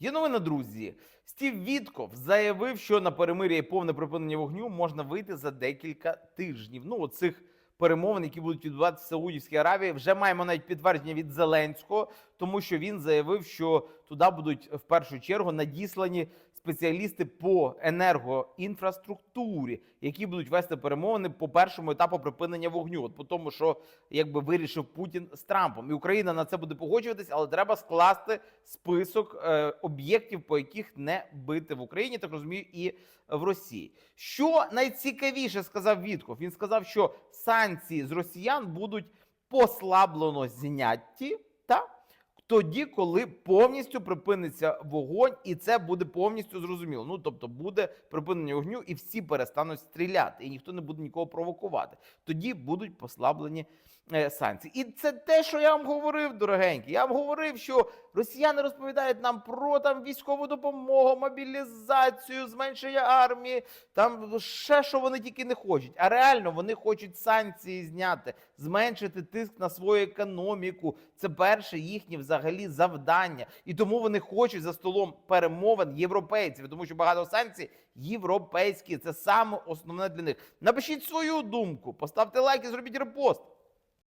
Є новина, друзі. Стів Вітков заявив, що на перемир'я і повне припинення вогню можна вийти за декілька тижнів. Ну, оцих перемовин, які будуть відбуватися в Саудівській Аравії, вже маємо навіть підтвердження від Зеленського, тому що він заявив, що туди будуть в першу чергу надіслані спеціалісти по енергоінфраструктурі, які будуть вести перемовини по першому етапу припинення вогню. От по тому, що якби вирішив Путін з Трампом, і Україна на це буде погоджуватись, але треба скласти список е, об'єктів, по яких не бити в Україні, так розумію, і в Росії. Що найцікавіше сказав Вітков? Він сказав, що санкції з росіян будуть послаблено зняті та тоді, коли повністю припиниться вогонь, і це буде повністю зрозуміло. Ну тобто буде припинення вогню, і всі перестануть стріляти, і ніхто не буде нікого провокувати. Тоді будуть послаблені е, санкції. І це те, що я вам говорив, дорогенькі. Я вам говорив, що росіяни розповідають нам про там військову допомогу, мобілізацію, зменшення армії, там ще що вони тільки не хочуть. А реально вони хочуть санкції зняти, зменшити тиск на свою економіку. Це перше їхнє взагалі завдання. І тому вони хочуть за столом перемовин європейців, тому що багато санкцій європейські. Це саме основне для них. Напишіть свою думку, поставте лайк і зробіть репост.